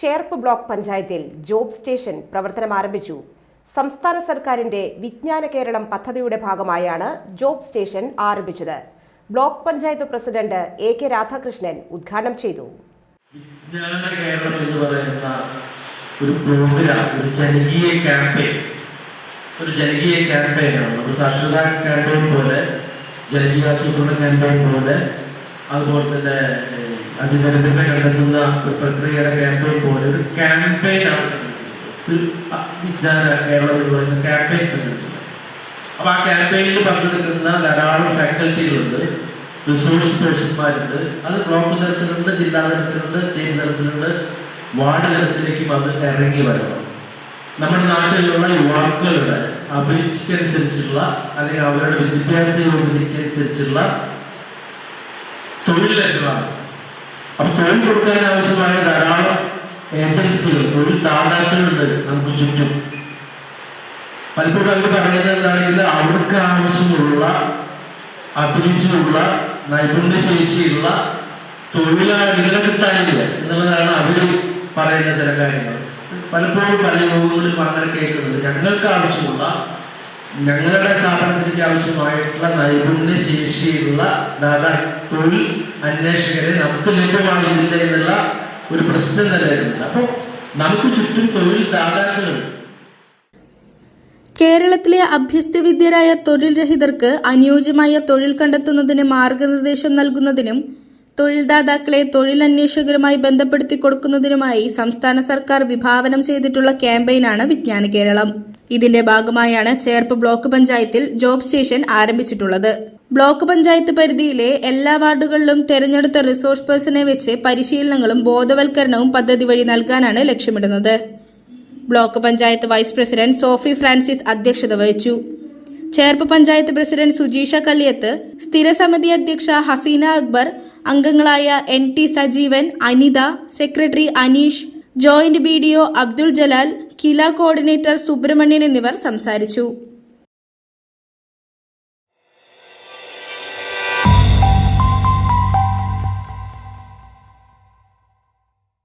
Cherpu block പഞ്ചായത്തിൽ job station പ്രവർത്തനം ആരംഭിച്ചു. സംസ്ഥാന സർക്കാരിന്റെ വിജ്ഞാന കേരളം പദ്ധതിയുടെ ഭാഗമായാണ് ജോബ് സ്റ്റേഷൻ ആരംഭിച്ചത്. Block panchayat president A K Radhakrishnan ഉദ്ഘാടനം ചെയ്തു. വിജ്ഞാന കേരളം എന്ന് പറയുന്ന ഒരു പ്രോഗ്രാം ഒരു ജനകീയ ക്യാമ്പയിൻ ഒരു ജനകീയ ക്യാമ്പയിനാണ് സാക്ഷരതാ ക്യാമ്പയിൻ പോലെ ജനകീയാസൂത്രണ ക്യാമ്പയിൻ പോലെ അതുപോലെ തന്നെ അതിദരിദ്രരെ കണ്ടെത്തുന്ന ഒരു പ്രക്രിയയുടെ ക്യാമ്പയിൻ പോലെ ഒരു ക്യാമ്പയിൻ ആണ് കേരളത്തിൽ ക്യാമ്പയിൻ സംഘടിപ്പിക്കുന്നത്. അപ്പൊ ആ ക്യാമ്പയിനിൽ പങ്കെടുക്കുന്ന ധാരാളം ഫാക്കൽറ്റികളുണ്ട് റിസോഴ്സ് പേഴ്സൺമാരുണ്ട് അത് ബ്ലോക്ക് തലത്തിലുണ്ട് ജില്ലാ തലത്തിലുണ്ട് സ്റ്റേറ്റ് തലത്തിലുണ്ട് വാർഡ് തലത്തിലേക്ക് വന്ന് ഇറങ്ങി വരണം. നമ്മുടെ നാട്ടിലുള്ള യുവാക്കളുടെ അഭിരുചിക്കനുസരിച്ചുള്ള അല്ലെങ്കിൽ അവരുടെ വിദ്യാഭ്യാസ യോഗ്യതയ്ക്കനുസരിച്ചുള്ള തൊഴിൽ ലഭ്യമാണ്. അപ്പൊ തൊഴിൽ കൊടുക്കാൻ ആവശ്യമായ ധാരാളം ഏജൻസികൾ തൊഴിൽ ദാതാക്കളുണ്ട് നമുക്ക് ചുറ്റും. പലപ്പോഴും അവർ പറയുന്നത് എന്താണെങ്കിൽ അവർക്ക് ആവശ്യമുള്ള അഭിരുചിയുള്ള നൈപുണ്യശേഷിയുള്ള തൊഴിലാളികളെ കിട്ടാനില്ല എന്നുള്ളതാണ് അവർ പറയുന്ന ചില കാര്യങ്ങൾ. പലപ്പോഴും പല യോഗങ്ങളിലും അങ്ങനെ കേൾക്കുന്നത് ഞങ്ങൾക്ക് ആവശ്യമുള്ള ഞങ്ങളുടെ സ്ഥാപനത്തിലേക്ക് ആവശ്യമായിട്ടുള്ള നൈപുണ്യശേഷിയുള്ള ദാതാ തൊഴിൽ അന്വേഷകരെ നമുക്ക് ലഭ്യമാകുന്നില്ല എന്നുള്ള ഒരു പ്രശ്നം തന്നെ വരുന്നുണ്ട് അപ്പോൾ നമുക്ക് ചുറ്റും തൊഴിൽ ദാതാക്കളുണ്ട്. കേരളത്തിലെ അഭ്യസ്തവിദ്യരായ തൊഴിൽ രഹിതർക്ക് അനുയോജ്യമായ തൊഴിൽ കണ്ടെത്തുന്നതിന് മാർഗനിർദ്ദേശം നൽകുന്നതിനും തൊഴിൽദാതാക്കളെ തൊഴിലന്വേഷകരുമായി ബന്ധപ്പെടുത്തി കൊടുക്കുന്നതിനുമായി സംസ്ഥാന സർക്കാർ വിഭാവനം ചെയ്തിട്ടുള്ള ക്യാമ്പയിനാണ് വിജ്ഞാന കേരളം. ഇതിന്റെ ഭാഗമായാണ് ചേർപ്പ് ബ്ലോക്ക് പഞ്ചായത്തിൽ ജോബ് സ്റ്റേഷൻ ആരംഭിച്ചിട്ടുള്ളത്. ബ്ലോക്ക് പഞ്ചായത്ത് പരിധിയിലെ എല്ലാ വാർഡുകളിലും തെരഞ്ഞെടുത്ത റിസോഴ്സ് പേഴ്സണെ വെച്ച് പരിശീലനങ്ങളും ബോധവൽക്കരണവും പദ്ധതി വഴി നൽകാനാണ് ലക്ഷ്യമിടുന്നത്. Block panchayat vice president Sophy Francis അധ്യക്ഷത വഹിച്ചു. ചേർപ്പ് പഞ്ചായത്ത് പ്രസിഡന്റ് സുജീഷ കള്ളിയത്ത് സ്ഥിരസമിതി അധ്യക്ഷ ഹസീന അക്ബർ അംഗങ്ങളായ N T Sajeevan Anitha secretary Aneesh joint B D O Abdul Jalal KILA coordinator Subrahmanian എന്നിവർ സംസാരിച്ചു.